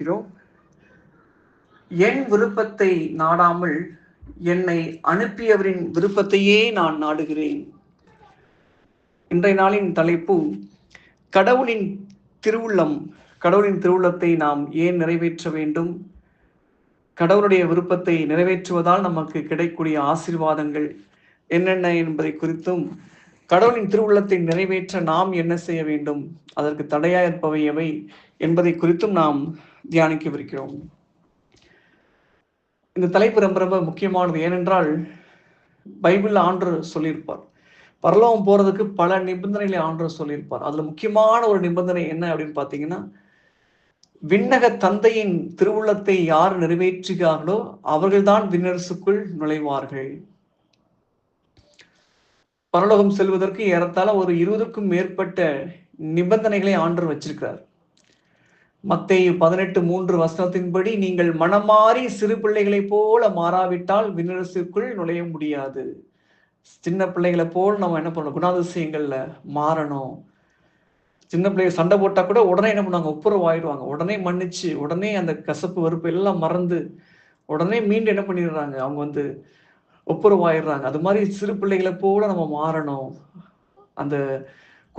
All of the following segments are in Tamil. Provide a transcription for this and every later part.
தியானிக்கிறோம் என் விருப்பத்தை நாடாமல் என்னை அனுப்பியவரின் விருப்பத்தையே நான் நாடுகிறேன். இன்றைய நாளின் தலைப்பு கடவுளின் திருவுள்ளம். கடவுளின் திருவுள்ளத்தை நாம் ஏன் நிறைவேற்ற வேண்டும்? கடவுளுடைய விருப்பத்தை நிறைவேற்றுவதால் நமக்கு கிடைக்கூடிய ஆசீர்வாதங்கள் என்னென்ன என்பதை குறித்தும் கடவுளின் திருவுள்ளத்தை நிறைவேற்ற நாம் என்ன செய்ய வேண்டும்? அதற்கு தடையா இருப்பவை எவை என்பதை குறித்தும் நாம் தியானிக்கவிருக்கிறோம். இந்த தலைப்பு ரொம்ப ரொம்ப முக்கியமானது. ஏனென்றால் பைபிள் ஆண்டு சொல்லியிருப்பார். பரலோகம் போறதுக்கு பல நிபந்தனைகளை ஆண்டு சொல்லியிருப்பார். அதுல முக்கியமான ஒரு நிபந்தனை என்ன அப்படின்னு பாத்தீங்கன்னா விண்ணக தந்தையின் திருவுள்ளத்தை யார் நிறைவேற்றுகிறார்களோ அவர்கள்தான் விண்ணரசுக்குள் நுழைவார்கள். பரலோகம் செல்வதற்கு ஏறத்தாழ ஒரு இருபதுக்கும் மேற்பட்ட நிபந்தனைகளை ஆண்டர் வச்சிருக்கிறார். மத்திய பதினெட்டு மூன்று வசனத்தின்படி நீங்கள் மனமாறி சிறு பிள்ளைகளைப் போல மாறாவிட்டால் விண்ணரசுக்குள் நுழைய முடியாது. சின்ன பிள்ளைகளை போல் நம்ம என்ன பண்ணணும்? குணாதிசயங்கள்ல மாறணும். சின்ன பிள்ளைங்க சண்டை போட்டா கூட உடனே என்ன பண்ணுவாங்க? ஒப்புரவு ஆயிடுவாங்க உடனே மன்னிச்சு உடனே அந்த கசப்பு வெறுப்பு எல்லாம் மறந்து உடனே மீண்டும் என்ன பண்ணிடுறாங்க? அவங்க வந்து ஒப்புரவு ஆயிடுறாங்க அது மாதிரி சிறு பிள்ளைகளை போல நம்ம மாறணும். அந்த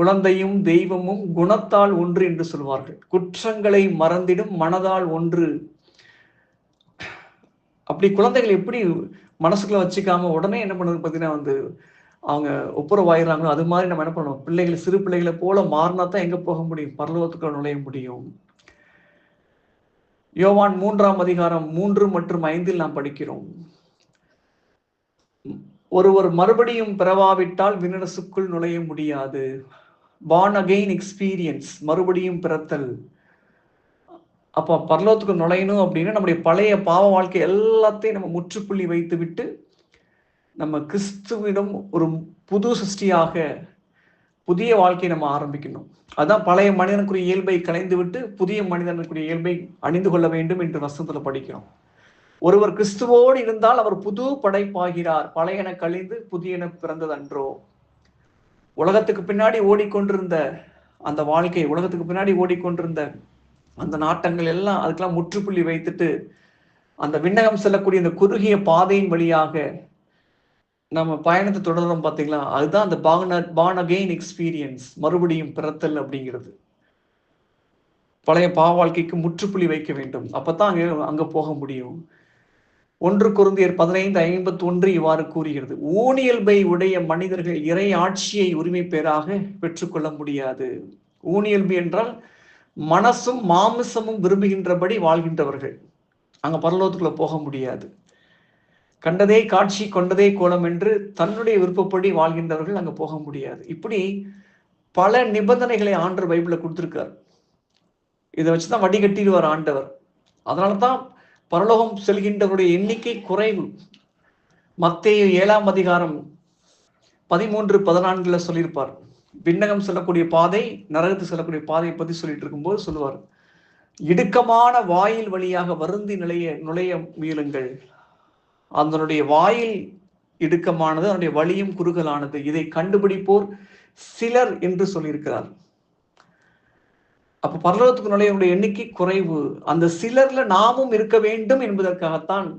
குழந்தையும் தெய்வமும் குணத்தால் ஒன்று என்று சொல்வார்கள். குற்றங்களை மறந்திடும் மனதால் ஒன்று. அப்படி குழந்தைகள் எப்படி மனசுக்குள்ள வச்சுக்காம உடனே என்ன பண்ணுறது பார்த்தீங்கன்னா வந்து அவங்க ஒப்புரவாயிடுறாங்களோ அது மாதிரி நம்ம என்ன பண்ணணும்? பிள்ளைகள் சிறு பிள்ளைகளை போல மாறினா தான் எங்க போக முடியும்? பரலோகத்துக்குள்ள நுழைய முடியும். யோவான் மூன்றாம் அதிகாரம் மூன்று மற்றும் ஐந்தில் நாம் படிக்கிறோம். ஒருவர் மறுபடியும் பிறவாவிட்டால் விண்ணரசுக்குள் நுழைய முடியாது. பார்ன் அகெயின் எக்ஸ்பீரியன்ஸ் மறுபடியும் பிறத்தல். அப்போ பரலோகத்துக்கு நுழையணும் அப்படின்னா நம்முடைய பழைய பாவ வாழ்க்கை எல்லாத்தையும் நம்ம முற்றுப்புள்ளி வைத்து விட்டு நம்ம கிறிஸ்துவிடம் ஒரு புது சிருஷ்டியாக புதிய வாழ்க்கையை நம்ம ஆரம்பிக்கணும். அதான் பழைய மனிதனுக்குரிய இயல்பை கலைந்து விட்டு புதிய மனிதனுக்குரிய இயல்பை அணிந்து கொள்ள வேண்டும் என்று வசனத்தில் படிக்கிறோம். ஒருவர் கிறிஸ்துவோடு இருந்தால் அவர் புது படைப்பாகிறார். பழையன கழிந்து புதியன பிறந்தது அன்றோ உலகத்துக்கு பின்னாடி ஓடிக்கொண்டிருந்த அந்த வாழ்க்கை உலகத்துக்கு பின்னாடி ஓடிக்கொண்டிருந்த அந்த நாட்டங்கள் எல்லாம் அதுக்கெல்லாம் முற்றுப்புள்ளி வைத்துட்டு அந்த விண்ணகம் செல்லக்கூடிய இந்த குறுகிய பாதையின் வழியாக நம்ம பயணத்தை தொடர்றோம் பார்த்தீங்களா அதுதான் அந்த பான் பான் அகெயின் எக்ஸ்பீரியன்ஸ் மறுபடியும் பிறத்தல் அப்படிங்கிறது. பழைய பாவ வாழ்க்கைக்கு முற்றுப்புள்ளி வைக்க வேண்டும். அப்பதான் அங்கே அங்கே போக முடியும். ஒன்று குருந்தியர் பதினைந்து ஐம்பத்தி ஒன்று இவ்வாறு கூறுகிறது. ஊனியல்பை உடைய மனிதர்கள் இறை ஆட்சியை உரிமை பெறாக பெற்றுக்கொள்ள முடியாது. ஊனியல்பு என்றால் மனசும் மாமிசமும் விரும்புகின்றபடி வாழ்கின்றவர்கள். அங்க பரலோகத்துக்குள்ள போக முடியாது. கண்டதே காட்சி கொண்டதே கோலம் என்று தன்னுடைய விருப்பப்படி வாழ்கின்றவர்கள் அங்க போக முடியாது. இப்படி பல நிபந்தனைகளை ஆண்டவர் பைபிள கொடுத்திருக்கார். இதை வச்சுதான் வடிகட்டிடுவார் ஆண்டவர். அதனாலதான் பரலோகம் செல்கின்றவருடைய எண்ணிக்கை குறைவு. மத்திய ஏழாம் அதிகாரம் பதிமூன்று பதினான்குல சொல்லியிருப்பார். விண்ணகம் செல்லக்கூடிய பாதை நரகத்து செல்லக்கூடிய பாதையை பத்தி சொல்லிட்டு இருக்கும்போது சொல்லுவார். இடுக்கமான வாயில் வழியாக வருந்தி நிலைய நுழைய முயலுங்கள். அதனுடைய வாயில் இடுக்கமானது அதனுடைய வழியும் குறுகலானது. இதை கண்டுபிடிப்போர் சிலர் என்று சொல்லியிருக்கிறார். அப்ப பரலோகத்துக்கு நுழையவுடைய எண்ணிக்கை குறைவு. அந்த சிலர்ல நாமும் இருக்க வேண்டும் என்பதற்காகத்தான்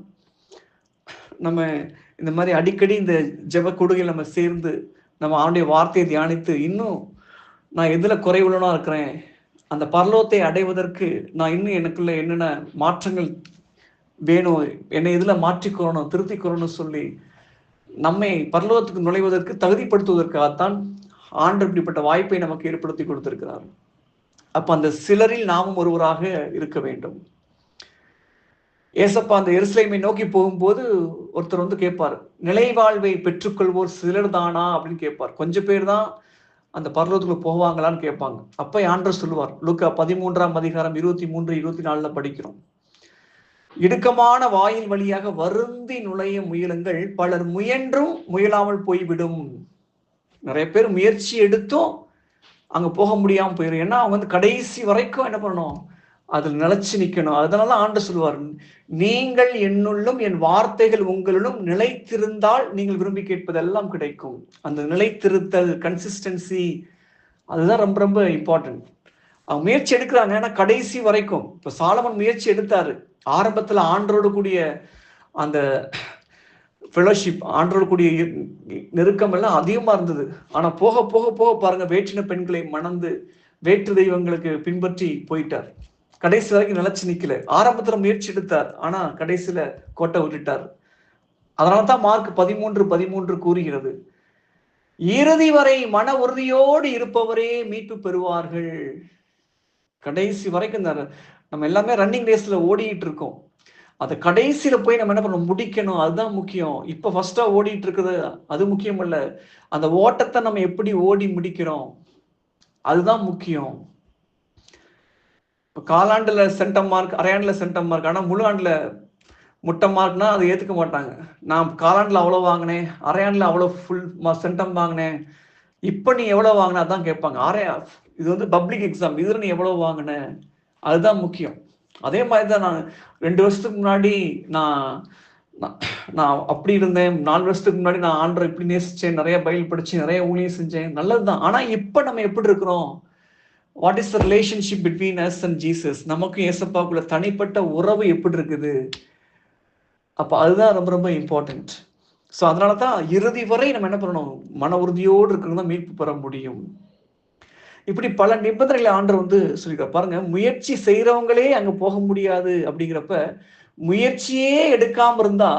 நம்ம இந்த மாதிரி அடிக்கடி இந்த ஜெப கொடுகையில் நம்ம சேர்ந்து நம்ம அவனுடைய வார்த்தையை தியானித்து இன்னும் நான் எதுல குறைவுள்ளனா இருக்கிறேன்? அந்த பரலோகத்தை அடைவதற்கு நான் இன்னும் எனக்குள்ள என்னென்ன மாற்றங்கள் வேணும்? என்னை இதுல மாற்றிக்கொள்ளணும் திருத்திக்கொள்ளணும் சொல்லி நம்மை பரலோகத்துக்கு நுழைவதற்கு தகுதிப்படுத்துவதற்காகத்தான் ஆண்டு இப்படிப்பட்ட வாய்ப்பை நமக்கு ஏற்படுத்தி கொடுத்திருக்கிறார். அப்ப அந்த சிலரில் நாமும் ஒருவராக இருக்க வேண்டும். ஏசப்பா அந்த எருசலேமை நோக்கி போகும்போது ஒருத்தர் வந்து கேட்பார் நிலைவாழ்வை பெற்றுக்கொள்வோர் சிலர் தானா அப்படின்னு கேட்பார். கொஞ்சம் பேர் தான் அந்த பர்வத்துக்குள்ள போவாங்களான்னு கேட்பாங்க. அப்ப ஆண்டர் சொல்லுவார் லுக்கா பதிமூன்றாம் அதிகாரம் இருபத்தி மூன்று இருபத்தி நாலுல படிக்கிறோம். இடுக்கமான வாயில் வழியாக வருந்தி நுழைய முயலுங்கள் பலர் முயன்றும் முயலாமல் போய்விடும். நிறைய பேர் முயற்சி எடுத்தும் அங்கே போக முடியாமல் போயிடும் ஏன்னா அவங்க வந்து கடைசி வரைக்கும் என்ன பண்ணணும்? அதில் நிலைச்சு நிற்கணும் அதனால ஆண்டு சொல்லுவார் நீங்கள் என்னுள்ளும் என் வார்த்தைகள் உங்களிலும் நிலைத்திருந்தால் நீங்கள் விரும்பி கேட்பதெல்லாம் கிடைக்கும். அந்த நிலைத்திருத்தல் கன்சிஸ்டன்சி அதுதான் ரொம்ப ரொம்ப இம்பார்ட்டன்ட் அவங்க முயற்சி எடுக்கிறாங்க. ஏன்னா கடைசி வரைக்கும். இப்போ சாலமன் முயற்சி எடுத்தாரு. ஆரம்பத்தில் ஆண்டரோடு கூடிய அந்த ஃபெலோஷிப் ஆண்டரோடு கூடிய நெருக்கம் எல்லாம் அதிகமாக இருந்தது. ஆனால் போக போக போக பாருங்க வேற்றின பெண்களை மணந்து வேற்று தெய்வங்களுக்கு பின்பற்றி போயிட்டார். கடைசி வரைக்கும் நிலைச்சு நிக்கல. ஆரம்பத்துல முயற்சி எடுத்தார் ஆனா கடைசியில கோட்டை விட்டுட்டார். அதனால தான் மார்க் பதிமூன்று பதிமூன்று கூறுகிறது. இறுதி வரை மன உறுதியோடு இருப்பவரே மீட்பு பெறுவார்கள். கடைசி வரைக்கும் நம்ம எல்லாமே ரன்னிங் ரேஸ்ல ஓடிட்டு இருக்கோம். அதை கடைசியில் போய் நம்ம என்ன பண்ணணும்? முடிக்கணும். அதுதான் முக்கியம். இப்போ ஃபஸ்ட்டாக ஓடிட்டு இருக்குது. அது முக்கியம் இல்லை அந்த ஓட்டத்தை நம்ம எப்படி ஓடி முடிக்கிறோம்? அதுதான் முக்கியம். இப்போ காலாண்டில் சென்டம் மார்க் அரையாண்டில் சென்டம் மார்க் ஆனால் முழு ஆண்டில் முட்டை மார்க்னா அதை ஏற்றுக்க மாட்டாங்க. நான் காலாண்டில் அவ்வளோ வாங்கினேன். அரையாண்டில் அவ்வளோ ஃபுல் சென்டம் வாங்கினேன். இப்போ நீ எவ்வளோ வாங்கினா அதான் கேட்பாங்க. அரையா இது வந்து பப்ளிக் எக்ஸாம் இதில் நீ எவ்வளோ வாங்கின? அதுதான் முக்கியம். அதே மாதிரி தான் நான் ரெண்டு வருஷத்துக்கு முன்னாடி நான் நான் அப்படி இருந்தேன். நாலு வருஷத்துக்கு முன்னாடி நான் ஆண்டரை இப்படி நேசிச்சேன். நிறைய பயில் படிச்சேன் நிறைய ஊழியம் செஞ்சேன். நல்லதுதான். ஆனா இப்ப நம்ம எப்படி இருக்கிறோம்? What is the relationship between us and Jesus நமக்கும் ஏசப்பாக்குள்ள தனிப்பட்ட உறவு எப்படி இருக்குது? அப்ப அதுதான் ரொம்ப ரொம்ப இம்பார்ட்டன்ட் ஸோ அதனால தான் இறுதி வரை நம்ம என்ன பண்ணணும்? மன உறுதியோடு இருக்கிறது தான் மீட்பு பெற முடியும். இப்படி பல நிபந்தனைகளை ஆண்டர் வந்து சொல்லியிருக்கார். பாருங்க முயற்சி செய்யறவங்களே அங்க போக முடியாது அப்படிங்கிறப்ப முயற்சியே எடுக்காம இருந்தா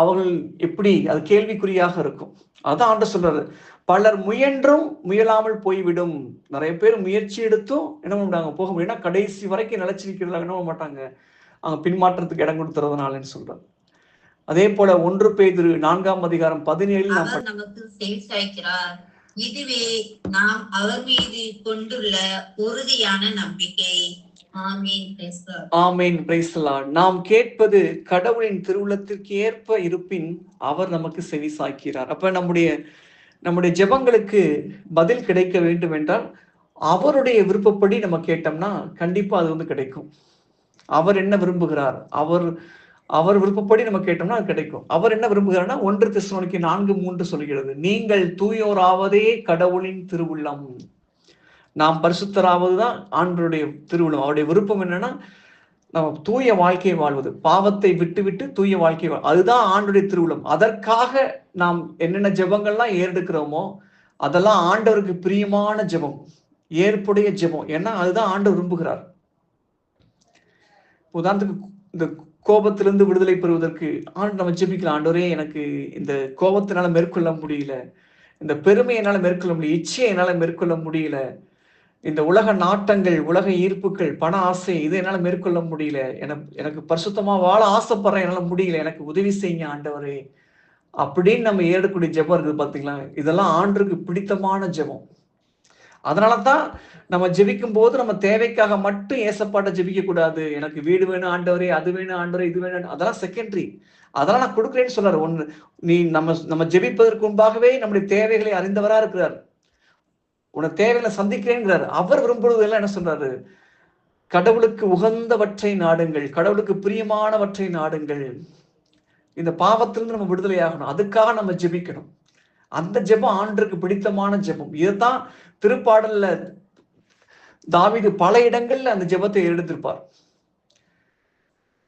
அவர்கள் எப்படி அது கேள்விக்குறியாக இருக்கும். அதான் ஆண்டர் சொல்றாரு. பலர் முயன்றும் முயலாமல் போய்விடும். நிறைய பேர் முயற்சி எடுத்தும் என்ன பண்ணாங்க மாட்டாங்க போக முடியும் ஏன்னா கடைசி வரைக்கும் நிலச்சிருக்கிறதாக என்ன பண்ண மாட்டாங்க. அவங்க பின்மாற்றத்துக்கு இடம் கொடுத்துறதுனாலன்னு சொல்றாரு. அதே போல ஒன்று பேதிரு நான்காம் அதிகாரம் பதினேழில் நமக்கு இதுவே நாம் அவர் மீது கொண்டுள்ள உறுதியான நம்பிக்கை. ஆமீன். Praise நாம் கேட்பது கடவுளின் திருவுளத்திற்கு ஏற்ப இருப்பின் அவர் நமக்கு செவி சாய்க்கிறார். அப்ப நம்முடைய நம்முடைய ஜெபங்களுக்கு பதில் கிடைக்க வேண்டும் என்றால் அவருடைய விருப்பப்படி நம்ம கேட்டோம்னா கண்டிப்பா அது வந்து கிடைக்கும். அவர் என்ன விரும்புகிறார்? அவர் அவர் விருப்பப்படி நம்ம கேட்டோம்னா அது கிடைக்கும். அவர் என்ன விரும்புகிறார்னா ஒன்று தெசலோனிக்கு நான்கு மூன்று சொல்கிறது. நீங்கள் தூயோராவதே கடவுளின் திருவுள்ளம். நாம் பரிசுத்தராவது தான் ஆண்டருடைய திருவுள்ளம். அவருடைய விருப்பம் என்னன்னா நம்ம தூய வாழ்க்கை வாழ்வது. பாவத்தை விட்டு விட்டு தூய வாழ்க்கை வாழ் அதுதான் ஆண்டுடைய திருவுளம் அதற்காக நாம் என்னென்ன ஜெபங்கள்லாம் ஏறெடுக்கிறோமோ அதெல்லாம் ஆண்டவருக்கு பிரியமான ஜெபம். ஏற்புடைய ஜெபம். ஏன்னா அதுதான் ஆண்டவர் விரும்புகிறார். உதாரணத்துக்கு இந்த கோபத்திலிருந்து விடுதலை பெறுவதற்கு ஆண்டு நம்ம ஜெபிக்கலாம் ஆண்டவரே எனக்கு இந்த கோபத்தினால மேற்கொள்ள முடியல. இந்த பெருமையை என்னால மேற்கொள்ள முடியல. இச்சையை என்னால மேற்கொள்ள முடியல. இந்த உலக நாட்டங்கள் உலக ஈர்ப்புகள் பண ஆசை இதை என்னால மேற்கொள்ள முடியல. எனக்கு எனக்கு பரிசுத்தமா வாழ ஆசைப்படுறேன். என்னால முடியல. எனக்கு உதவி செய்யுங்க ஆண்டவரே. அப்படின்னு நம்ம ஏறக்கூடிய ஜெபம் இருக்குது பாத்தீங்களா? இதெல்லாம் ஆண்டுக்கு பிடித்தமான ஜெபம். அதனாலதான் நம்ம ஜெபிக்கும் போது நம்ம தேவைக்காக மட்டும் ஏசப்பாட்ட ஜெபிக்க கூடாது எனக்கு வீடு வேணும் ஆண்டவரே அது வேணும் ஆண்டவரே இது வேணும் அதெல்லாம் செகண்டரி அதெல்லாம் நான் கொடுக்குறேன்னு சொல்றாரு ஒன்று நீ நம்ம நம்ம ஜெபிப்பதற்கு முன்பாகவே நம்முடைய தேவைகளை அறிந்தவரா இருக்கிறார். உன தேவைகளை சந்திக்கிறேங்கிறார் அவர் விரும்புவதெல்லாம் என்ன சொல்றாரு? கடவுளுக்கு உகந்தவற்றை நாடுங்கள். கடவுளுக்கு பிரியமானவற்றை நாடுங்கள். இந்த பாவத்திலிருந்து நம்ம விடுதலை ஆகணும் அதுக்காக நம்ம ஜெபிக்கணும். அந்த ஜெபம் ஆண்டுக்கு பிடித்தமான ஜெபம். இதுதான் திருப்பாடல்ல தாவிது பல இடங்கள்ல அந்த ஜெபத்தை எடுத்திருப்பார்.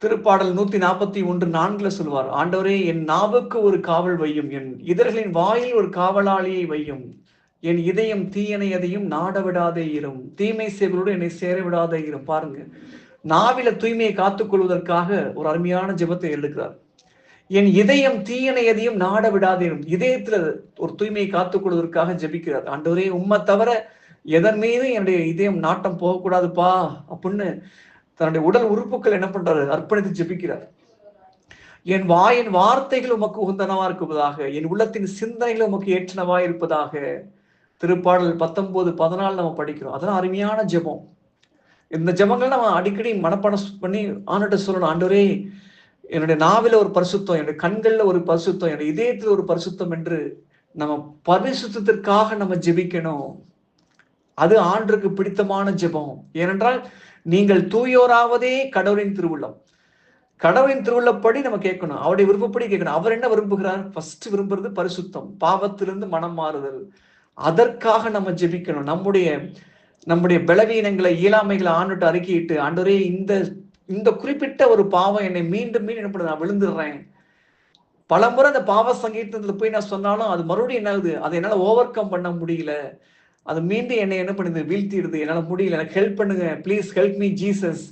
திருப்பாடல் நூத்தி நாற்பத்தி ஒன்று நான்குல சொல்வார் ஆண்டவரே என் நாவுக்கு ஒரு காவல் வையும் என் இதர்களின் வாயில் ஒரு காவலாளியை வையும். என் இதயம் தீயணையதையும் நாட விடாதே இரும். தீமை செய்வரோடு என்னை சேர விடாதே இரும். பாருங்க நாவில தூய்மையை காத்துக்கொள்வதற்காக ஒரு அருமையான ஜெபத்தை எடுக்கிறார். என் இதயம் தீயனை எதையும் நாட விடாதேனும். இதயத்துல ஒரு தூய்மையை காத்துக்கொள்வதற்காக ஜெபிக்கிறார். ஆண்டவரே உம்மை தவிர எதன் மீது என்னுடைய இதயம் நாட்டம் போகக்கூடாதுப்பா அப்படின்னு தன்னுடைய உடல் உறுப்புகள் என்ன பண்றாரு? அர்ப்பணித்து ஜெபிக்கிறார். என் வாயின் வார்த்தைகள் உமக்கு உகந்தனவா இருப்பதாக என் உள்ளத்தின் சிந்தனைகள் உமக்கு ஏற்றனவா இருப்பதாக திருப்பாடல் பத்தொன்பது பதினாலு நம்ம படிக்கிறோம். அதெல்லாம் அருமையான ஜெபம். இந்த ஜெபங்கள் நம்ம அடிக்கடி மனப்பாடம் பண்ணி ஆண்டுகிட்ட சொல்லணும். ஆண்டவரே என்னுடைய நாவில ஒரு பரிசுத்தம் என்னுடைய கண்கள்ல ஒரு பரிசுத்தம் என்னுடைய இதயத்துல ஒரு பரிசுத்தம் என்று நம்ம பரிசுத்தத்திற்காக நம்ம ஜெபிக்கணும். அது ஆண்டுக்கு பிடித்தமான ஜெபம். ஏனென்றால் நீங்கள் தூயோராவதே கடவுளின் திருவுள்ளம். கடவுளின் திருவுள்ளப்படி நம்ம கேட்கணும். அவருடைய விருப்பப்படி கேட்கணும். அவர் என்ன விரும்புகிறார்? ஃபர்ஸ்ட் விரும்புறது பரிசுத்தம். பாவத்திலிருந்து மனம் மாறுதல். அதற்காக நம்ம ஜெபிக்கணும். நம்முடைய நம்முடைய பலவீனங்களை இயலாமைகளை ஆண்டுட்டு அறிக்கையிட்டு ஆண்டவரே இந்த இந்த குறிப்பிட்ட ஒரு பாவம் என்னை மீண்டும் மீண்டும் என்ன பண்ணுது? நான் விழுந்துடுறேன். பல முறை அந்த பாவ சங்கீதத்தில் போய் நான் சொன்னாலும் அது மறுபடியும் என்ன ஆகுது? அதை என்னால் ஓவர் கம் பண்ண முடியல. அது மீண்டும் என்னை என்ன பண்ணுது? வீழ்த்திடுது. என்னால் முடியல. எனக்கு ஹெல்ப் பண்ணுங்க. ப்ளீஸ் ஹெல்ப் மீ ஜீசஸ்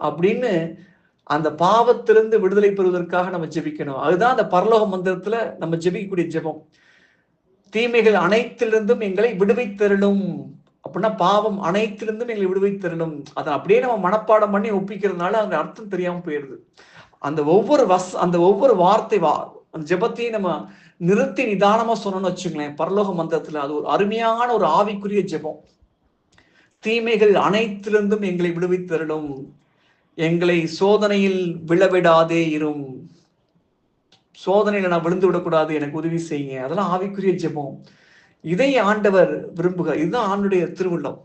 அப்படின்னு அந்த பாவத்திலிருந்து விடுதலை பெறுவதற்காக நம்ம ஜெபிக்கணும். அதுதான் அந்த பரலோக மந்திரத்துல நம்ம ஜெபிக்கக்கூடிய ஜெபம். தீமைகள் அனைத்திலிருந்தும் எங்களை விடுவித்தருளும். அப்படின்னா பாவம் அனைத்திலிருந்தும் எங்களை விடுவித்தருளும் அதை அப்படியே நம்ம மனப்பாடம் பண்ணி ஒப்பிக்கிறதுனால அந்த அர்த்தம் தெரியாம போயிடுது அந்த ஒவ்வொரு வஸ் அந்த ஒவ்வொரு வார்த்தை வா அந்த ஜெபத்தையும் நம்ம நிறுத்தி நிதானமா சொன்னோம்னு வச்சுங்களேன் பரலோக மந்திரத்துல அது ஒரு அருமையான ஒரு ஆவிக்குரிய ஜெபம். தீமைகள் அனைத்திலிருந்தும் எங்களை விடுவித்தருளும் எங்களை சோதனையில் விழவிடாதே இரும். சோதனையில நான் விழுந்து விடக்கூடாது எனக்கு உதவி செய்யுங்க. அதெல்லாம் ஆவிக்குரிய ஜெபம். இதை ஆண்டவர் விரும்புகிறார். இதுதான் ஆண்டுடைய திருவுள்ளம்.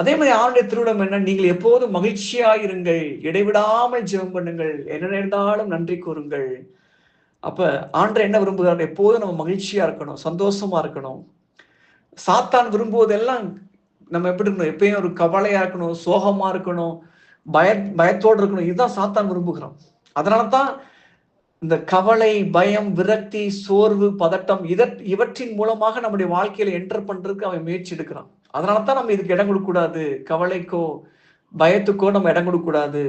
அதே மாதிரி ஆண்டுடைய திருவிழம் என்ன? நீங்கள் எப்போதும் மகிழ்ச்சியாயிருங்கள் இடைவிடாமல் ஜெபம் பண்ணுங்கள். என்ன நேர்ந்தாலும் நன்றி கூறுங்கள். அப்ப ஆண்டர் என்ன விரும்புகிறார்? எப்போதும் நம்ம மகிழ்ச்சியா இருக்கணும். சந்தோஷமா இருக்கணும். சாத்தான் விரும்புவதெல்லாம் நம்ம எப்படி இருக்கணும்? எப்பயும் ஒரு கவலையா இருக்கணும் சோகமா இருக்கணும் பய பயத்தோடு இருக்கணும். இதுதான் சாத்தான் விரும்புகிறோம். அதனால தான் இந்த கவலை பயம் விரக்தி சோர்வு பதட்டம் இதற் இவற்றின் மூலமாக நம்முடைய வாழ்க்கையில என்டர் பண்றதுக்கு அவன் முயற்சி எடுக்கிறான். அதனால தான் நம்ம இதுக்கு இடம் கொடுக்கூடாது கவலைக்கோ பயத்துக்கோ நம்ம இடம் கொடுக்கூடாது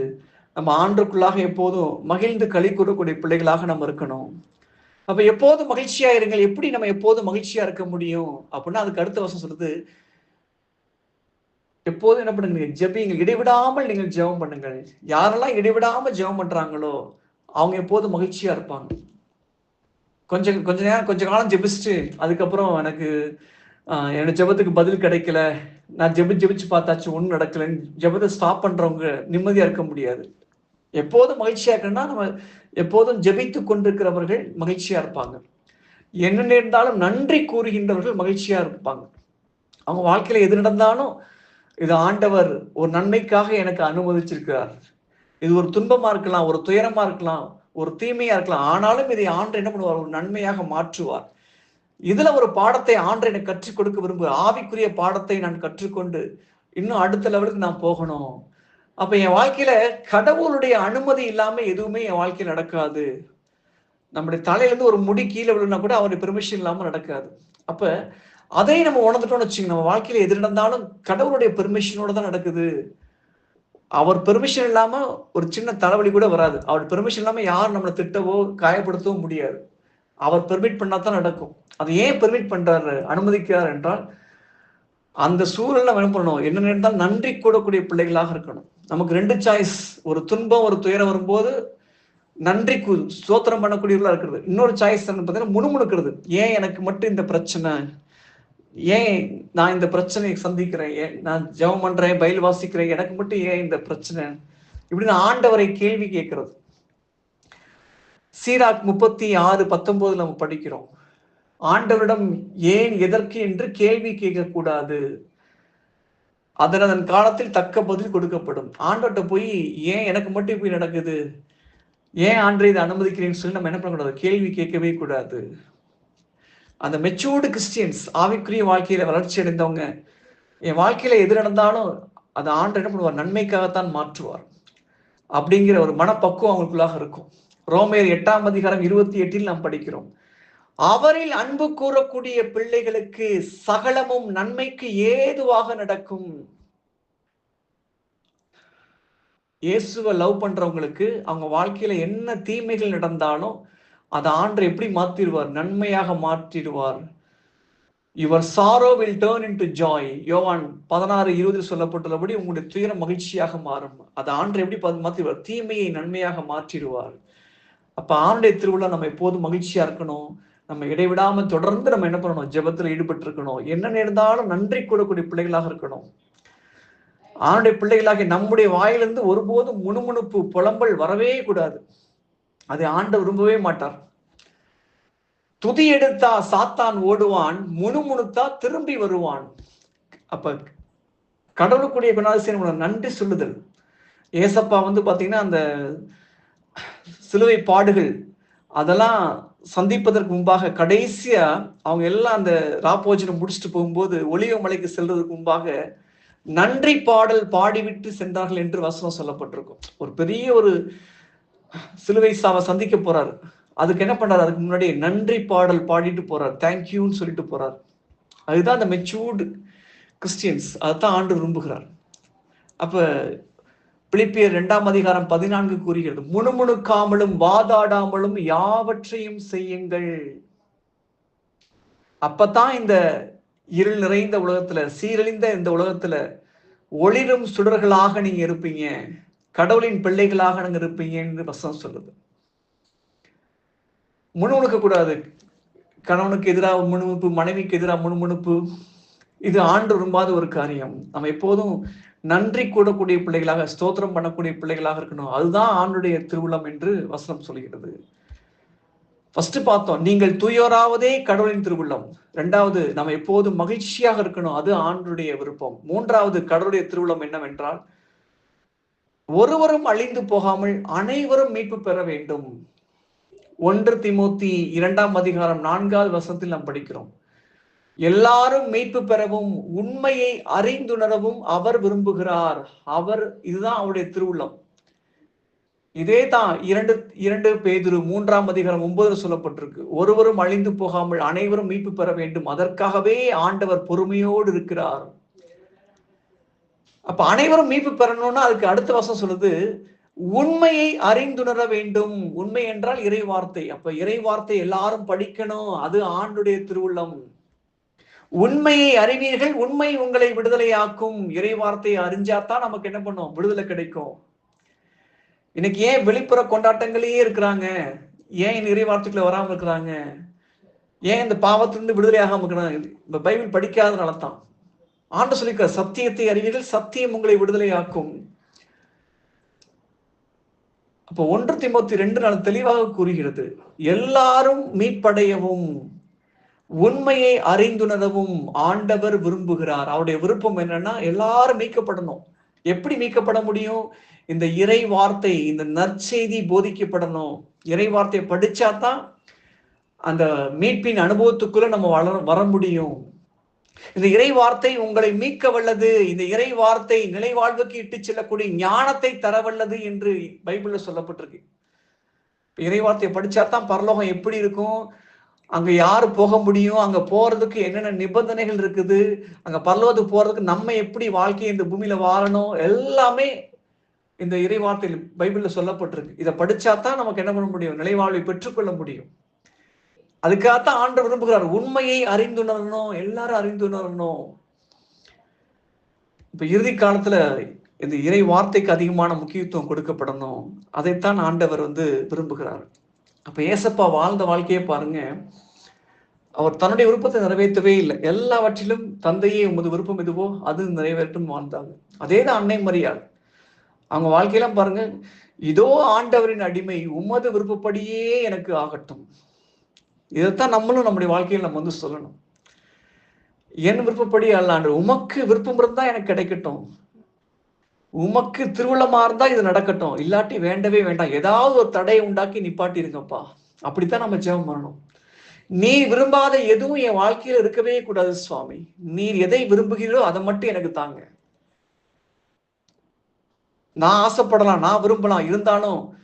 நம்ம ஆண்டுக்குள்ளாக எப்போதும் மகிழ்ந்து களி கூறக்கூடிய பிள்ளைகளாக நம்ம இருக்கணும். அப்ப எப்போதும் மகிழ்ச்சியா இருங்கள். எப்படி நம்ம எப்போதும் மகிழ்ச்சியா இருக்க முடியும்? அப்படின்னா அதுக்கு அடுத்த வருஷம் சொல்றது எப்போதும் என்ன பண்ணுங்க ஜெபிங்கள் இடைவிடாமல் நீங்கள் ஜெபம் பண்ணுங்கள். யாரெல்லாம் இடைவிடாம ஜெபம் பண்றாங்களோ அவங்க எப்போதும் மகிழ்ச்சியா இருப்பாங்க? கொஞ்சம் கொஞ்ச நேரம் கொஞ்ச காலம் ஜெபிச்சுட்டு அதுக்கப்புறம் எனக்கு ஆஹ், என்னோட ஜெபத்துக்கு பதில் கிடைக்கல. நான் ஜெபி ஜெபிச்சு பார்த்தாச்சு ஒன்றும் நடக்கலைன்னு ஜெபத்தை ஸ்டாப் பண்றவங்க நிம்மதியா இருக்க முடியாது. எப்போதும் மகிழ்ச்சியா இருக்கணும்னா நம்ம எப்போதும் ஜெபித்து கொண்டிருக்கிறவர்கள் மகிழ்ச்சியா இருப்பாங்க. என்ன நேர்ந்தாலும் நன்றி கூறுகின்றவர்கள் மகிழ்ச்சியா இருப்பாங்க. அவங்க வாழ்க்கையில எது நடந்தாலும் இது ஆண்டவர் ஒரு நன்மைக்காக எனக்கு அனுமதிச்சிருக்கிறார். இது ஒரு துன்பமா இருக்கலாம் ஒரு துயரமா இருக்கலாம் ஒரு தீமையா இருக்கலாம். ஆனாலும் இதை ஆண்டு என்ன பண்ணுவார்? ஒரு நன்மையாக மாற்றுவார். இதுல ஒரு பாடத்தை ஆண்டு எனக்கு கற்றுக் கொடுக்க விரும்புகிறார் ஆவிக்குரிய பாடத்தை நான் கற்றுக்கொண்டு இன்னும் அடுத்த லெவலுக்கு நான் போகணும். அப்ப என் வாழ்க்கையில கடவுளுடைய அனுமதி இல்லாம எதுவுமே என் வாழ்க்கையில் நடக்காது. நம்முடைய தலையிலேருந்து ஒரு முடி கீழே விழுனா கூட அவருடைய பெர்மிஷன் இல்லாம நடக்காது. அப்ப அதை நம்ம உணர்ந்துட்டோம்னு வச்சுக்கோங்க. நம்ம வாழ்க்கையில எது நடந்தாலும் கடவுளுடைய பெர்மிஷனோட தான் நடக்குது. அவர் பெர்மிஷன் இல்லாம ஒரு சின்ன தலைவலி கூட வராது. அவர் பெர்மிஷன் இல்லாம யாரும் நம்மளை திட்டவோ காயப்படுத்தவோ முடியாது. அவர் பெர்மிட் பண்ணா தான் நடக்கும். அது ஏன் பெர்மிட் பண்றாரு அனுமதிக்கிறார் என்றால் அந்த சூழல்ல நம்ம என்ன பண்ணணும்? என்ன நேர்ந்தால் நன்றி கூடக்கூடிய பிள்ளைகளாக இருக்கணும். நமக்கு ரெண்டு சாய்ஸ் ஒரு துன்பம் ஒரு துயரம் வரும்போது நன்றி கூ சோத்திரம் பண்ணக்கூடியவர்களா இருக்கிறது. இன்னொரு சாய்ஸ் பார்த்தீங்கன்னா முணுமுணுக்கிறது. ஏன் எனக்கு மட்டும் இந்த பிரச்சனை? ஏன் நான் இந்த பிரச்சனையை சந்திக்கிறேன்? ஏன் நான் ஜெபம் பண்றேன் பயில் வாசிக்கிறேன் எனக்கு மட்டும் ஏன் இந்த பிரச்சனை? இப்படின்னு ஆண்டவரை கேள்வி கேட்கிறது. சீராக் முப்பத்தி ஆறு பத்தொன்பதுல நம்ம படிக்கிறோம். ஆண்டவரிடம் ஏன் எதற்கு என்று கேள்வி கேட்கக்கூடாது. அதன் அதன் காலத்தில் தக்க பதில் கொடுக்கப்படும். ஆண்டவர்கிட்ட போய் ஏன் எனக்கு மட்டும் இப்படி நடக்குது? ஏன் ஆண்டரை இதை அனுமதிக்கிறேன்னு சொல்லி நம்ம என்ன பண்ணக்கூடாது? கேள்வி கேட்கவே கூடாது. அந்த மெச்சூர்டு கிறிஸ்டியன்ஸ் ஆவிக்குரிய வாழ்க்கையில வளர்ச்சி அடைந்தவங்க என் வாழ்க்கையில எது நடந்தாலும் அதை ஆண்டு என்ன பண்ணுவார்? நன்மைக்காகத்தான் மாற்றுவார். அப்படிங்கிற ஒரு மனப்பக்குவம் அவங்களுக்குள்ளாக இருக்கும். ரோமேர் எட்டாம் அதிகாரம் இருபத்தி எட்டில் நாம் படிக்கிறோம். அவரில் அன்பு கூறக்கூடிய பிள்ளைகளுக்கு சகலமும் நன்மைக்கு ஏதுவாக நடக்கும். இயேசுவை லவ் பண்றவங்களுக்கு அவங்க வாழ்க்கையில என்ன தீமைகள் நடந்தாலும் அதை ஆண்டு எப்படி மாத்திடுவார்? நன்மையாக மாற்றிடுவார். Your sorrow will turn into joy யோவான் பதினாறு இருபதில் சொல்லப்பட்டுள்ளபடி உங்களுடைய துயரம் மகிழ்ச்சியாக மாறும். அதை ஆண்டு எப்படி பா- தீமையை நன்மையாக மாற்றிடுவார். அப்ப ஆண்டுடைய திருவிழா நம்ம எப்போதும் மகிழ்ச்சியா இருக்கணும். நம்ம இடைவிடாம தொடர்ந்து நம்ம என்ன பண்ணணும்? ஜெபத்துல ஈடுபட்டு இருக்கணும் என்ன நேர்ந்தாலும் நன்றி கூடக்கூடிய பிள்ளைகளாக இருக்கணும். ஆணுடைய பிள்ளைகளாகி நம்முடைய வாயிலிருந்து ஒருபோதும் முணுமுணுப்பு புலம்பல் வரவே கூடாது. அதை ஆண்ட விரும்பவே மாட்டார். துதி எடுத்தா சாத்தான் ஓடுவான் முணுமுணுத்தா திரும்பி வருவான். அப்ப கடவுளுக்குரிய குணாதிசயம் நன்றி சொல்லுதல். ஏசப்பா வந்து பார்த்தீங்கன்னா அந்த சிலுவை பாடுகள் அதெல்லாம் சந்திப்பதற்கு முன்பாக கடைசியா அவங்க எல்லாம் அந்த ராப்போஜனம் முடிச்சுட்டு போகும்போது ஒளிவ மலைக்கு செல்றதுக்கு முன்பாக நன்றி பாடல் பாடிவிட்டு சென்றார்கள் என்று வசனம் சொல்லப்பட்டிருக்கும். ஒரு பெரிய ஒரு சிலுவை சாவை சந்திக்க போறாரு. அதுக்கு என்ன பண்றாரு? அதுக்கு முன்னாடி நன்றி பாடல் பாடிட்டு போறார். தேங்க்யூன்னு சொல்லிட்டு போறார். அதுதான் அந்த மெச்சூர்டு கிறிஸ்டியன்ஸ் அதுதான் ஆண்டு விரும்புகிறார். அப்ப பிலிப்பியர் இரண்டாம் அதிகாரம் பதினான்கு கூறுகிறது. முணுமுணுக்காமலும் வாதாடாமலும் யாவற்றையும் செய்யுங்கள். அப்பதான் இந்த இருள் நிறைந்த உலகத்துல சீரழிந்த இந்த உலகத்துல ஒளிரும் சுடர்களாக நீங்க இருப்பீங்க. கடவுளின் பிள்ளைகளாக நாங்கள் இருப்பீங்க என்று வசனம் சொல்லுது. முணுமுணுக்க கூடாது. கணவனுக்கு எதிராக முணுமுணுப்பு மனைவிக்கு எதிராக முணுமுணுப்பு இது ஆண்டு விரும்பாத ஒரு காரியம். நம்ம எப்போதும் நன்றி கூடக்கூடிய பிள்ளைகளாக ஸ்தோத்திரம் பண்ணக்கூடிய பிள்ளைகளாக இருக்கணும். அதுதான் ஆண்டுடைய திருவிழம் என்று வசனம் சொல்கிறது ஃபர்ஸ்ட் பார்த்தோம் நீங்கள் தூயோராவதே கடவுளின் திருவிழம் ரெண்டாவது நம்ம எப்போதும் மகிழ்ச்சியாக இருக்கணும். அது ஆண்டுடைய விருப்பம். மூன்றாவது கடவுளுடைய திருவிழம் என்னவென்றால் ஒருவரும் அழிந்து போகாமல் அனைவரும் மீட்பு பெற வேண்டும். ஒன்று திமுத்தி இரண்டாம் அதிகாரம் நான்காவது வசத்தில் நாம் படிக்கிறோம். எல்லாரும் மீட்பு பெறவும் உண்மையை அறிந்துணரவும் அவர் விரும்புகிறார். அவர் இதுதான் அவருடைய திருவுள்ளம். இதே தான் இரண்டு இரண்டு பேதுரு மூன்றாம் அதிகாரம் ஒன்பதுல சொல்லப்பட்டிருக்கு. ஒருவரும் அழிந்து போகாமல் அனைவரும் மீட்பு பெற வேண்டும். அதற்காகவே ஆண்டவர் பொறுமையோடு இருக்கிறார். அப்ப அனைவரும் மீட்பு பெறணும்னா அதுக்கு அடுத்த வசம் சொல்லுது உண்மையை அறிந்துணர வேண்டும். உண்மை என்றால் இறை வார்த்தை அப்ப இறை வார்த்தை எல்லாரும் படிக்கணும். அது ஆண்டுடைய திருவுள்ளம். உண்மையை அறிவீர்கள். உண்மை உங்களை விடுதலையாக்கும். இறை வார்த்தையை அறிஞ்சாதான் நமக்கு என்ன பண்ணும்? விடுதலை கிடைக்கும். இன்னைக்கு ஏன் வெளிப்புற கொண்டாட்டங்களே இருக்கிறாங்க? ஏன் இந்த இறை வார்த்தைக்குள்ள வராம இருக்கிறாங்க? ஏன் இந்த பாவத்திலிருந்து விடுதலையாகாம இருக்கிறாங்க? இந்த பைபிள் படிக்காதனால தான் ஆண்டு சொல்லிக்க சத்தியத்தை அறிவீர்கள் சத்தியம் உங்களை விடுதலையாக்கும். அப்போ ஒன்று திமுத்தி ரெண்டு நாள் தெளிவாக கூறுகிறது. எல்லாரும் மீட்படையவும் உண்மையை அறிந்துணரவும் ஆண்டவர் விரும்புகிறார். அவருடைய விருப்பம் என்னன்னா எல்லாரும் மீட்கப்படணும். எப்படி மீட்கப்பட முடியும்? இந்த இறை வார்த்தை இந்த நற்செய்தி போதிக்கப்படணும். இறை வார்த்தையை படிச்சாதான் அந்த மீட்பின் அனுபவத்துக்குள்ள நம்ம வளர வர முடியும். இந்த இறை வார்த்தை உங்களை மீட்க வல்லது. இந்த இறை வார்த்தை நிலை வாழ்வுக்கு இட்டு செல்லக்கூடிய ஞானத்தை தர வல்லது என்று பைபிள்ல சொல்லப்பட்டிருக்கு. இறை வார்த்தையை படிச்சாதான் பரலோகம் எப்படி இருக்கும்? அங்க யாரு போக முடியும்? அங்க போறதுக்கு என்னென்ன நிபந்தனைகள் இருக்குது? அங்க பரலோகத்துக்கு போறதுக்கு நம்ம எப்படி வாழ்க்கையை இந்த பூமியில வாழணும்? எல்லாமே இந்த இறை வார்த்தையில் பைபிள்ல சொல்லப்பட்டிருக்கு. இதை படிச்சாதான் நமக்கு என்ன பண்ண முடியும்? நிலைவாழ்வை பெற்றுக்கொள்ள முடியும். அதுக்காகத்தான் ஆண்டு விரும்புகிறார். உண்மையை அறிந்துணரணும் எல்லாரும் அறிந்துணரணும். இப்ப இறுதி காலத்துல இந்த இறை வார்த்தைக்கு அதிகமான முக்கியத்துவம் கொடுக்கப்படணும். அதைத்தான் ஆண்டவர் வந்து விரும்புகிறார். அப்ப ஏசப்பா வாழ்ந்த வாழ்க்கையை பாருங்க. அவர் தன்னுடைய விருப்பத்தை நிறைவேற்றவே இல்லை. எல்லாவற்றிலும் தந்தையே உமது விருப்பம் எதுவோ அது நிறைவேற்றும் வாழ்ந்தாங்க அதே தான் அன்னை மரியாள் அவங்க வாழ்க்கையெல்லாம் பாருங்க. இதோ ஆண்டவரின் அடிமை உமது விருப்பப்படியே எனக்கு ஆகட்டும். இதைத்தான் நம்மளும் நம்முடைய வாழ்க்கையில் நம்ம வந்து சொல்லணும். என் விருப்பப்படி அல்லாண்டு உமக்கு விருப்பம் இருந்தால் எனக்கு கிடைக்கட்டும். உமக்கு திருவிழமா இருந்தா இது நடக்கட்டும். இல்லாட்டி வேண்டவே வேண்டாம். ஏதாவது ஒரு தடையை உண்டாக்கி நிப்பாட்டிருங்கப்பா. அப்படித்தான் நம்ம ஜெபம் பண்ணணும். நீ விரும்பாத எதுவும் என் வாழ்க்கையில இருக்கவே கூடாது சுவாமி. நீர் எதை விரும்புகிறோ அதை மட்டும் எனக்கு தாங்க. நான் ஆசைப்படலாம் நான் விரும்பலாம். இருந்தாலும்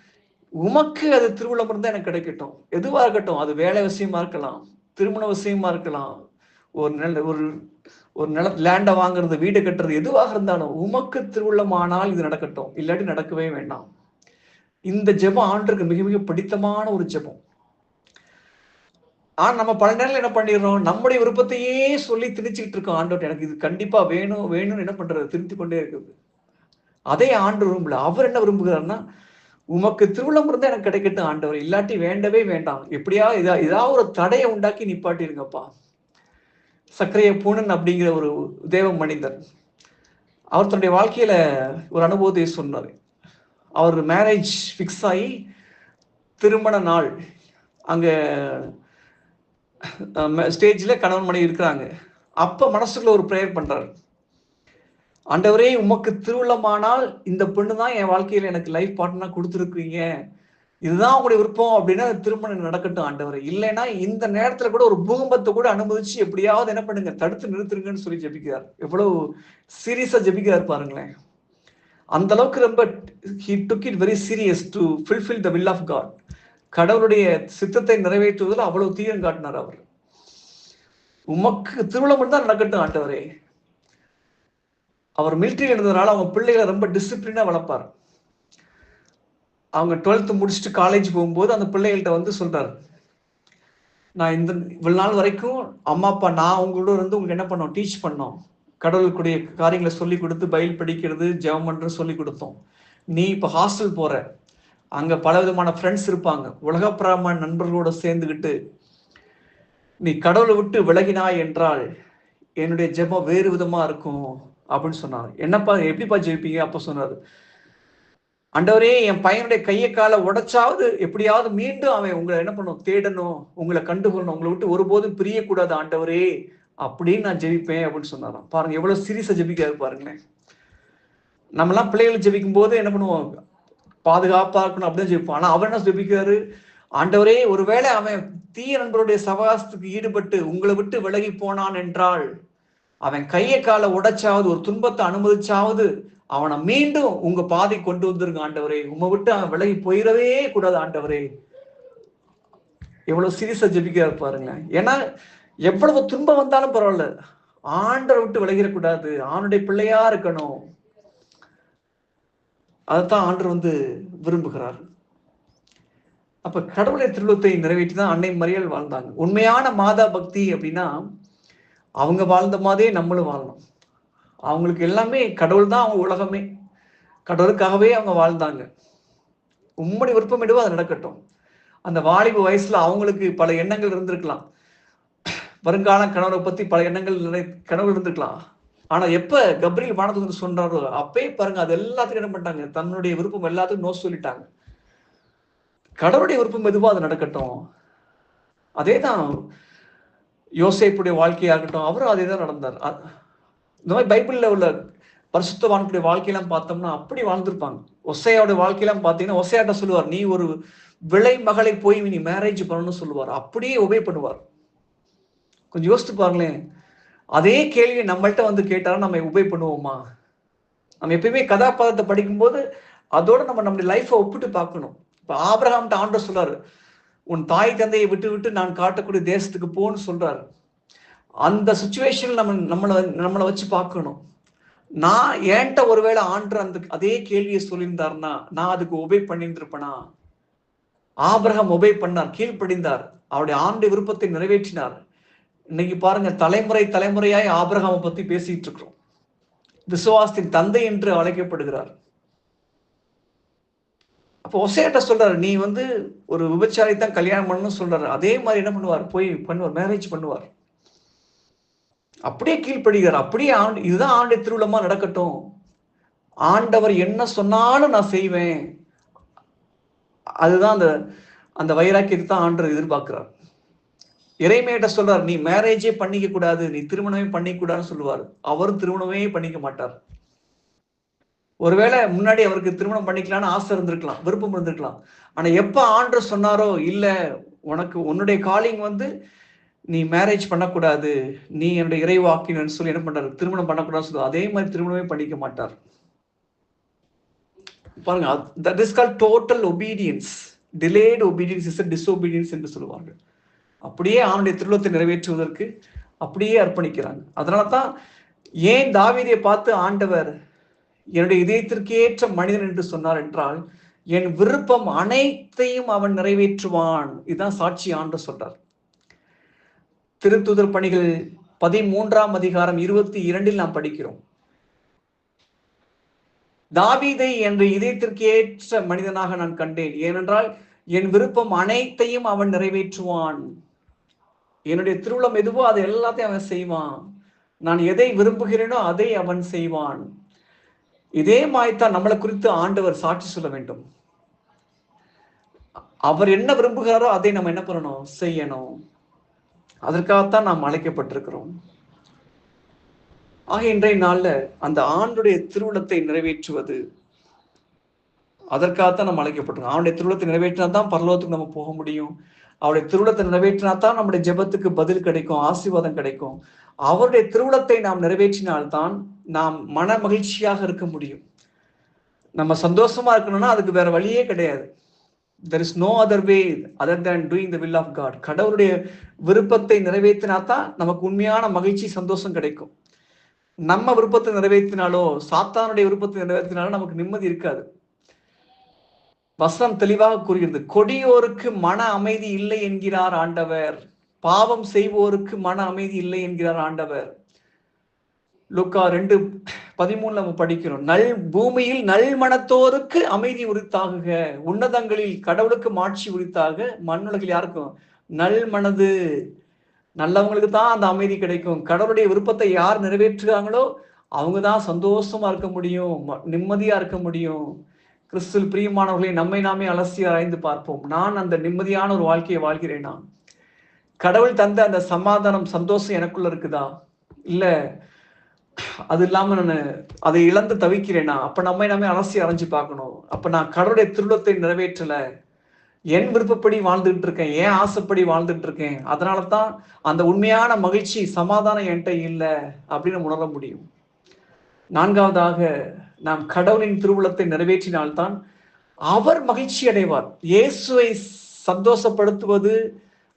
உமக்கு அது திருவிழம் இருந்தால் எனக்கு கிடைக்கட்டும். எதுவாக இருக்கட்டும் அது வேலை விஷயமா இருக்கலாம் திருமண விஷயமா இருக்கலாம். ஒரு நில ஒரு ஒரு நில லேண்டை வாங்குறது வீடு கட்டுறது எதுவாக இருந்தாலும் உமக்கு திருவிழமானால் இது நடக்கட்டும். இல்லாட்டி நடக்கவே வேண்டாம். இந்த ஜெபம் ஆண்டுக்கு மிக மிக பிடித்தமான ஒரு ஜெபம். ஆனா நம்ம பல நேரம் என்ன பண்ணிடுறோம்? நம்முடைய விருப்பத்தையே சொல்லி திணிச்சுக்கிட்டு இருக்கோம். ஆண்டவர் எனக்கு இது கண்டிப்பா வேணும் வேணும்னு என்ன பண்றது? திருத்தி கொண்டே இருக்குது. அதே ஆண்டு விரும்பல. அவர் என்ன விரும்புகிறாருன்னா உமக்கு திருவிழம் இருந்தா எனக்கு கிடைக்கட்டும் ஆண்டவர். இல்லாட்டி வேண்டவே வேண்டாம். எப்படியா இதா ஏதாவது ஒரு தடையை உண்டாக்கி நிப்பாட்டிருங்கப்பா. சக்கரைய பூனன் அப்படிங்கிற ஒரு தேவ மனிதர். அவர் தன்னுடைய வாழ்க்கையில ஒரு அனுபவத்தை சொன்னார். அவர் மேரேஜ் ஃபிக்ஸ் ஆகி திருமண நாள். அங்க ஸ்டேஜில் கணவன் மனைவி இருக்கிறாங்க. அப்போ மனசுக்குள்ள ஒரு ப்ரேயர் பண்ணுறாரு ஆண்டவரே உமக்கு திருவிழமானால் இந்த பொண்ணு தான் என் வாழ்க்கையில எனக்கு லைஃப் பார்ட்னர் கொடுத்துருக்கீங்க இதுதான் உங்களுடைய விருப்பம் அப்படின்னா திருமணம் நடக்கட்டும் ஆண்டவர். இல்லைன்னா இந்த நேரத்துல கூட ஒரு பூகம்பத்தை கூட அனுமதிச்சு எப்படியாவது என்ன பண்ணுங்க தடுத்து நிறுத்துருங்கன்னு சொல்லி ஜபிக்கிறார். எவ்வளவு சீரியஸா ஜபிக்கிறார் பாருங்களேன். அந்த அளவுக்கு ரொம்ப he took it very serious to fulfil the will of God கடவுளுடைய சித்தத்தை நிறைவேற்றுவதில் அவ்வளவு தீவிரம் காட்டினார் அவர். உமக்கு திருவிழம் தான் நடக்கட்டும் ஆண்டவரே. அவர் மிலிட்டரி இருந்ததுனால அவங்க பிள்ளைகளை ரொம்ப டிசிப்ளினா வளர்ப்பார். அவங்க டுவெல்த் முடிச்சுட்டு காலேஜ் போகும்போது அந்த பிள்ளைகள்கிட்ட வந்து சொல்றாரு நான் இந்த இவ்வளவு நாள் வரைக்கும் அம்மா அப்பா நான் உங்களோட இருந்து உங்களுக்கு என்ன பண்ணோம்? டீச் பண்ணோம். கடவுளுக்குடைய காரியங்களை சொல்லி கொடுத்து பயில் படிக்கிறது ஜெபம் பண்றது சொல்லி கொடுத்தோம். நீ இப்போ ஹாஸ்டல் போற. அங்க பல விதமான ஃப்ரெண்ட்ஸ் இருப்பாங்க. உலக உலகப்பிரமான நண்பர்களோட சேர்ந்துக்கிட்டு நீ கடவுளை விட்டு விலகினாய் என்றால் என்னுடைய ஜெபம் வேறு விதமா இருக்கும். அப்படின்னு சொன்னார் என்னப்பா எப்படிப்பா ஜெயிப்பீங்க? அப்போ சொன்னாரு. அண்டவரே என் பையனுடைய கையை காலை உடைச்சாவது எப்படியாவது மீண்டும் அவன் உங்களை என்ன பண்ணும்? தேடணும் உங்களை கண்டுகொள்ளணும் உங்களை விட்டு ஒருபோதும் பிரியக்கூடாது ஆண்டவரே அப்படின்னு நான் ஜெபிப்பேன் அப்படின்னு சொன்னாராம். பாருங்க எவ்வளவு சீரியஸா ஜெபிக்காது பாருங்களேன். நம்மலாம் பிள்ளைகளை ஜெபிக்கும் போது என்ன பண்ணுவோம்? பாதுகாப்பா இருக்கணும் அப்படின்னு ஜெபிப்போம். ஆனா அவர் என்ன ஜெபிக்கிறாரு? ஆண்டவரே ஒருவேளை அவன் தீய நண்பருடைய சவாசத்துக்கு ஈடுபட்டு உங்களை விட்டு விலகி போனான் என்றால் அவன் கையை காலை உடைச்சாவது ஒரு துன்பத்தை அனுமதிச்சாவது அவனை மீண்டும் உங்க பாதை கொண்டு வந்துருங்க ஆண்டவரே. உங்க விட்டு அவன் விலகி போயிடவே கூடாது ஆண்டவரே. எவ்வளவு சீரியஸா ஜெபிக்கிறார் பாருங்க ஏன்னா எவ்வளவு துன்பம் வந்தாலும் பரவாயில்ல. ஆண்டரை விட்டு விலகிடக்கூடாது. ஆணுடைய பிள்ளையா இருக்கணும். அதைத்தான் ஆண்டர் வந்து விரும்புகிறார். அப்ப கடவுளை திருவத்தை நிறைவேற்றி தான் அன்னை மறியல் வாழ்ந்தாங்க. உண்மையான மாதா பக்தி அப்படின்னா அவங்க வாழ்ந்த மாதிரியே நம்மளும் வாழணும். அவங்களுக்கு எல்லாமே கடவுள் தான் அவங்க உலகமே. கடவுளுக்காகவே அவங்க வாழ்ந்தாங்க. உம்மடி விருப்பம் எதுவோ அது நடக்கட்டும். அந்த வாலிப வயசுல அவங்களுக்கு பல எண்ணங்கள் இருந்திருக்கலாம். வருங்கால கணவரை பத்தி பல எண்ணங்கள் நினை கனவு இருந்திருக்கலாம். ஆனா எப்ப கப்ரியல் வானத்துக்கு சொல்றாரோ அப்பயே பாருங்க அது எல்லாத்துக்கும் என்ன பண்ணிட்டாங்க? தன்னுடைய விருப்பம் எல்லாத்துக்கும் நோ சொல்லிட்டாங்க. கடவுளுடைய விருப்பம் எதுவோ அது நடக்கட்டும். அதே தான் யோசேப்புடைய வாழ்க்கையாகட்டும் இருக்கட்டும் அவரும் அதே தான் நடந்தார். இந்த மாதிரி பைபிளில் உள்ள பரிசுத்தவான்களுடைய வாழ்க்கையெல்லாம் பார்த்தோம்னா அப்படி வாழ்ந்திருப்பாங்க. ஒசையாவுடைய வாழ்க்கையெல்லாம் பார்த்தீங்கன்னா ஒசையாட்ட சொல்லுவார் நீ ஒரு விலை மகளை போய் நீ மேரேஜ் பண்ணணும்னு சொல்லுவார். அப்படியே உபயோக பண்ணுவார். கொஞ்சம் யோசித்து பாருங்களேன். அதே கேள்வி நம்மள்கிட்ட வந்து கேட்டாலும் நம்ம உபே பண்ணுவோமா? நம்ம எப்பயுமே கதாபாத்திரத்தை படிக்கும்போது அதோட நம்ம நம்முடைய லைஃப்பை ஒப்பிட்டு பார்க்கணும். இப்போ ஆப்ரஹாம்கிட்ட ஆண்டர் சொல்றாரு உன் தாய் தந்தையை விட்டு விட்டு நான் காட்டக்கூடிய தேசத்துக்கு போன்னு சொல்றாரு. அந்த சுச்சுவேஷன் நம்ம நம்மளை நம்மளை வச்சு பார்க்கணும். நான் ஏன்ட்ட ஒருவேளை ஆண்டு அந்த அதே கேள்வியை சொல்லியிருந்தாருன்னா நான் அதுக்கு ஒபே பண்ணியிருந்திருப்பனா? ஆபிரகம் ஒபே பண்ணார் கீழ்ப்படிந்தார். அவருடைய ஆண்டு விருப்பத்தை நிறைவேற்றினார். இன்னைக்கு பாருங்க தலைமுறை தலைமுறையாய் ஆபிரகாமை பத்தி பேசிட்டு இருக்கிறோம். விசுவாசத்தின் தந்தை என்று அழைக்கப்படுகிறார். அப்போ ஒசையாட்ட சொல்றாரு நீ வந்து ஒரு விபச்சாரி தான் கல்யாணம் பண்ணணும்னு சொல்றாரு. அதே மாதிரி என்ன பண்ணுவார்? போய் பண்ணுவார் மேரேஜ் பண்ணுவார். அப்படியே கீழ்ப்படுகிறார். அப்படியே ஆண்டு இதுதான் ஆண்டு திருவிழமா நடக்கட்டும். ஆண்டவர் என்ன சொன்னாலும் நான் செய்வேன். அதுதான் அந்த அந்த வைராக்கியத்தை தான் ஆண்டவர் எதிர்பார்க்கிறார். இறைமையிட்ட சொல்றார் நீ மேரேஜே பண்ணிக்க கூடாது நீ திருமணமே பண்ணிக்கூடாதுன்னு சொல்லுவார். அவரும் திருமணமே பண்ணிக்க மாட்டார். ஒருவேளை முன்னாடி அவருக்கு திருமணம் பண்ணிக்கலாம்னு ஆசை இருந்திருக்கலாம் விருப்பம் இருந்திருக்கலாம். ஆனா எப்ப ஆண்டர் சொன்னாரோ இல்ல உனக்கு உன்னுடைய காலிங் வந்து நீ மேரேஜ் பண்ணக்கூடாது நீ என்னுடைய இறைவாக்கினு சொல்லி என்ன பண்றாரு? திருமணம் பண்ணக்கூடாதுன்னு சொல்லுவார் அதே மாதிரி திருமணமே பண்ணிக்க மாட்டார். பாருங்க that is call total obedience delayed obedience is disobedience என்று சொல்லுவார்கள். அப்படியே அவனுடைய திருவிழத்தை நிறைவேற்றுவதற்கு அப்படியே அர்ப்பணிக்கிறாங்க. அதனால தான் ஏன் தாவீதியை பார்த்து ஆண்டவர் என்னுடைய இதயத்திற்கேற்ற மனிதன் என்று சொன்னார் என்றால் என் விருப்பம் அனைத்தையும் அவன் நிறைவேற்றுவான். இதுதான் சாட்சி ஆண்டு சொல்றார். திருத்துதர் பணிகள் பதிமூன்றாம் அதிகாரம் இருபத்தி இரண்டில் நாம் படிக்கிறோம். தாவீதை என்ற இதயத்திற்கு ஏற்ற மனிதனாக நான் கண்டேன். ஏனென்றால் என் விருப்பம் அனைத்தையும் அவன் நிறைவேற்றுவான். என்னுடைய திருவிழம் எதுவோ அதை எல்லாத்தையும் அவன் செய்வான். நான் எதை விரும்புகிறேனோ அதை அவன் செய்வான். இதே மாய்த்தான் நம்மளை குறித்து ஆண்டவர் சாட்சி சொல்ல வேண்டும். அவர் என்ன விரும்புகிறாரோ அதை நம்ம என்ன பண்ணணும்? செய்யணும். அதற்காகத்தான் நாம் அழைக்கப்பட்டிருக்கிறோம். ஆக இன்றைய நாள்ல அந்த ஆண்டுடைய திருவுளத்தை நிறைவேற்றுவது அதற்காகத்தான் நம்ம அழைக்கப்பட்டிருக்கோம் அவனுடைய திருவிழத்தை நிறைவேற்றினா தான் பரலோகத்துக்கு நம்ம போக முடியும். அவருடைய திருவிழத்தை நிறைவேற்றினா தான் நம்முடைய ஜெபத்துக்கு பதில் கிடைக்கும் ஆசீர்வாதம் கிடைக்கும். அவருடைய திருவுளத்தை நாம் நிறைவேற்றினால்தான் நாம் மன மகிழ்ச்சியாக இருக்க முடியும். நம்ம சந்தோஷமா இருக்கணும்னா அதுக்கு வேற வழியே கிடையாது. There is no other way other than doing the will of God கடவுளுடைய விருப்பத்தை நிறைவேற்றினா தான் நமக்கு உண்மையான மகிழ்ச்சி சந்தோஷம் கிடைக்கும். நம்ம விருப்பத்தை நிறைவேற்றினாலோ சாத்தானுடைய விருப்பத்தை நிறைவேற்றினாலோ நமக்கு நிம்மதி இருக்காது. வசனம் தெளிவாக கூறுகிறது கொடியோருக்கு மன அமைதி இல்லை என்கிறார் ஆண்டவர். பாவம் செய்வோருக்கு மன அமைதி இல்லை என்கிறார் ஆண்டவர். லுக்கா ரெண்டு பதிமூணுல நம்ம படிக்கிறோம். நல் பூமியில் நல் மனத்தோருக்கு அமைதி உரித்தாகுக. உன்னதங்களில் கடவுளுக்கு மாட்சி உரித்தாக. மண்ணுலகில் யாருக்கும்? நல் மனது. நல்லவங்களுக்கு தான் அந்த அமைதி கிடைக்கும். கடவுளுடைய விருப்பத்தை யார் நிறைவேற்றுகிறாங்களோ அவங்க தான் சந்தோஷமா இருக்க முடியும். ம- நிம்மதியா இருக்க முடியும். கிறிஸ்துவில் பிரியமானவர்களை நம்மை நாமே அலசி ஆராய்ந்து பார்ப்போம். நான் அந்த நிம்மதியான ஒரு வாழ்க்கையை வாழ்கிறேன் நான். கடவுள் தந்த அந்த சமாதானம் சந்தோஷம் எனக்குள்ள இருக்குதா? இல்ல அது இல்லாம நான் அதை இழந்து தவிக்கிறேனா? அப்ப நம்ம நாமே அலசி அரைஞ்சு பார்க்கணும். அப்ப நான் கடவுளுடைய திருவிழத்தை நிறைவேற்றல. என் விருப்பப்படி வாழ்ந்துட்டு இருக்கேன். ஏன் ஆசைப்படி வாழ்ந்துட்டு இருக்கேன். அதனால தான் அந்த உண்மையான மகிழ்ச்சி சமாதானம் என்கிட்ட இல்லை அப்படின்னு உணர முடியும். நான்காவதாக நாம் கடவுளின் திருவுளத்தை நிறைவேற்றினால்தான் அவர் மகிழ்ச்சி அடைவார். இயேசுவை சந்தோஷப்படுத்துவது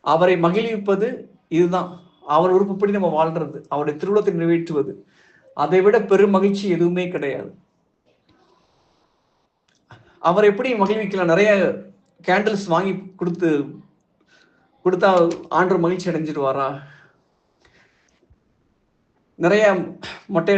அவரை மகிழ்விப்பது இதுதான். அவர் உறுப்புப்படி நம்ம வாழ்றது அவருடைய திருவிழத்தை நிறைவேற்றுவது. அதை விட பெரும் மகிழ்ச்சி எதுவுமே கிடையாது. அவர் எப்படி மகிழ்விக்கலாம்? நிறைய கேண்டில்ஸ் வாங்கி கொடுத்து கொடுத்தா ஆண்டு மகிழ்ச்சி அடைஞ்சிடுவாரா? நிறைய மொட்டை